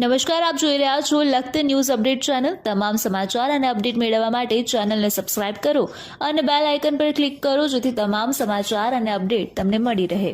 નમસ્કાર, આપ જોઈ રહ્યા છો લખત ન્યૂઝ અપડેટ ચેનલ. તમામ સમાચાર અને અપડેટ મેળવવા માટે ચેનલને સબસ્ક્રાઇબ કરો અને બેલ આઇકન પર ક્લિક કરો જેથી તમામ સમાચાર અને અપડેટ તમને મળી રહે.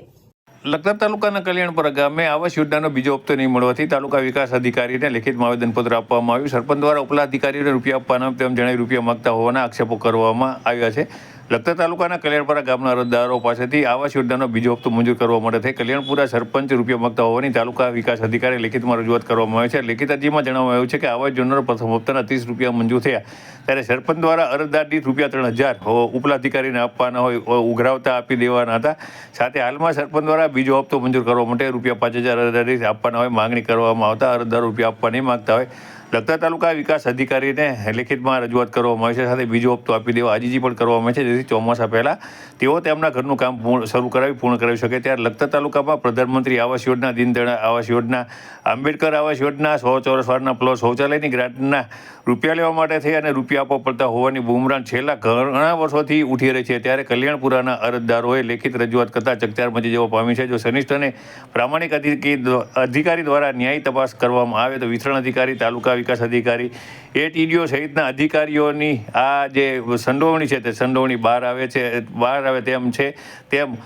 લખતર તાલુકાના કલ્યાણપુરા ગામે આવાસ યોજનાનો બીજો હપ્તો નહીં મળવાથી તાલુકા વિકાસ અધિકારીને લેખિતમાં આવેદનપત્ર આપવામાં આવ્યું. સરપંચ દ્વારા ઉપલા અધિકારીને રૂપિયા આપવાના તેમ જણાવી રૂપિયા માંગતા હોવાના આક્ષેપો કરવામાં આવ્યા છે. લખતર તાલુકાના કલ્યાણપુરા ગામના અરજદારો પાસેથી આવાસ યોજનાનો બીજો હપ્તો મંજૂર કરવા માટે થઈ. કલ્યાણપુરા સરપંચ રૂપિયા માંગતા હોવાની તાલુકા વિકાસ અધિકારી લેખિતમાં રજૂઆત કરવામાં આવી છે. લેખિત અરજીમાં જણાવવામાં આવ્યું છે કે આવાસ યોજનાનો પ્રથમ હપ્તાના ત્રીસ રૂપિયા મંજૂર થયા. ત્યારે સરપંચ દ્વારા અરજદાર દીઠ રૂપિયા ત્રણ હજાર ઉપલા અધિકારીને આપવાના હોય ઉઘરાવતા આપી દેવાના હતા. સાથે હાલમાં સરપંચ દ્વારા બીજો હપ્તો મંજૂર કરવા માટે રૂપિયા પાંચ હજાર અરજદાર દીઠ આપવાના હોય, માંગણી કરવામાં આવતા અરજદાર રૂપિયા આપવા નહીં માંગતા હોય. લખતર તાલુકા વિકાસ અધિકારીને લેખિતમાં રજૂઆત કરવામાં આવી છે. સાથે બીજો હપ્તો આપી દેવા આજીજી પણ કરવામાં આવી છે. જેથી ચોમાસા પહેલાં તેઓ તેમના ઘરનું કામ શરૂ કરાવી, પૂર્ણ કરાવી શકે. ત્યારે લખતા તાલુકામાં પ્રધાનમંત્રી આવાસ યોજના, દીનદયાળ આવાસ યોજના, આંબેડકર આવાસ યોજના, સો ચોરસ વારના પ્લસ શૌચાલયની ગ્રાન્ટના રૂપિયા લેવા માટે થઈ અને રૂપિયા આપવા પડતા હોવાની બુમરાણ છેલ્લા ઘણા વર્ષોથી ઉઠી રહી છે. ત્યારે કલ્યાણપુરાના અરજદારોએ લેખિત રજૂઆત કરતાં ચકચાર મચી જવા પામી છે. જો સનિષ્ઠ અને પ્રામાણિક અધિકી- અધિકારી દ્વારા ન્યાયી તપાસ કરવામાં આવે તો વિતરણ અધિકારી તાલુકા વિકાસ અધિકારી, એ ટીડીઓ સહિતના અધિકારીઓની આ જે સંડોવણી છે તે સંડોવણી બહાર આવે છે, બહાર આવે તેમ છે, તેમ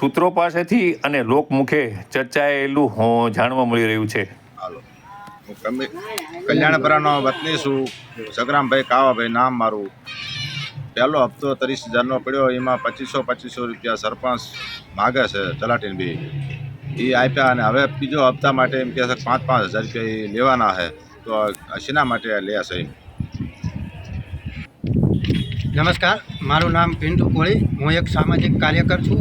સૂત્રો પાસેથી અને લોકમુખે ચર્ચાયેલું જાણવા મળી રહ્યું છે. હું કમી વતની છું. સગરામભાઈ કાવાભાઈ નામ મારું. પહેલો હપ્તો ત્રીસ હજારનો પડ્યો, એમાં પચીસો પચીસો રૂપિયા સરપંચ માગે છે તલાટીન બી એ આપ્યા અને હવે બીજો હપ્તા માટે એમ કહે છે પાંચ પાંચ હજાર રૂપિયા એ લેવાના છે. તો શેના માટે લે છે નમસ્કાર, મારું નામ પિન્ટુ કોળી. હું એક સામાજિક કાર્યકર છું.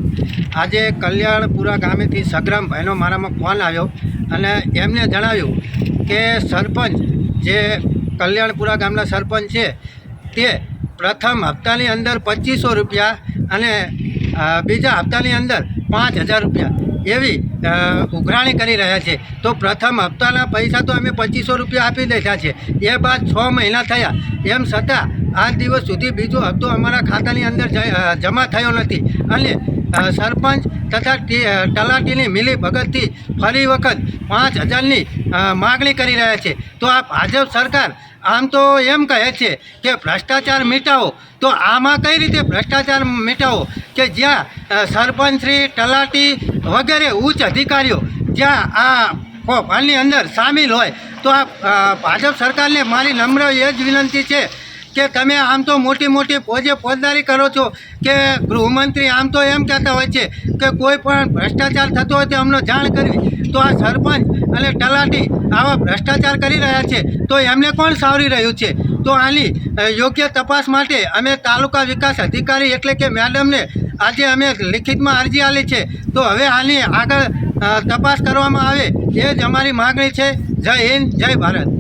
આજે કલ્યાણપુરા ગામેથી સગ્રામભાઈનો મારામાં ફોન આવ્યો અને એમને જણાવ્યું કે સરપંચ જે કલ્યાણપુરા ગામના સરપંચ છે, તે પ્રથમ હપ્તાની અંદર પચીસો રૂપિયા અને બીજા હપ્તાની અંદર પાંચ હજાર રૂપિયા એવી ઉઘરાણી કરી રહ્યા છે. તો પ્રથમ હપ્તાના પૈસા તો અમે પચીસો રૂપિયા આપી દીધા છે. એ બાદ છ મહિના થયા. એમ છતાં, આજ દિવસ સુધી બીજો હપ્તો અમારા ખાતાની અંદર જમા થયો નથી. અને સરપંચ તથા તલાટીની મિલી ભગતથી ફરી વખત પાંચ હજારની માગણી કરી રહ્યા છે. તો આ ભાજપ સરકાર આમ તો એમ કહે છે કે ભ્રષ્ટાચાર મિટાવો. તો આમાં કઈ રીતે ભ્રષ્ટાચાર મિટાવો? કે જ્યાં સરપંચશ્રી તલાટી વગેરે ઉચ્ચ અધિકારીઓ જ્યાં આ કૌભાંડની અંદર સામેલ હોય, તો આ ભાજપ સરકારને મારી નમ્ર એ જ વિનંતી છે કે તમે આમ તો મોટી મોટી ફોજે ફોજદારી કરો છો, કે ગૃહમંત્રી આમ તો એમ કહેતા હોય છે કે કોઈ પણ ભ્રષ્ટાચાર થતો હોય તો અમને જાણ કરવી. તો આ સરપંચ અને તલાટી આવા ભ્રષ્ટાચાર કરી રહ્યા છે, તો એમને કોણ સાવરી રહ્યું છે? તો આની યોગ્ય તપાસ માટે અમે તાલુકા વિકાસ અધિકારી એટલે કે મેડમને આજે અમે લિખિતમાં અરજી આપી છે. તો હવે આની આગળ તપાસ કરવામાં આવે એ જ અમારી માગણી છે. જય હિન્દ, જય ભારત.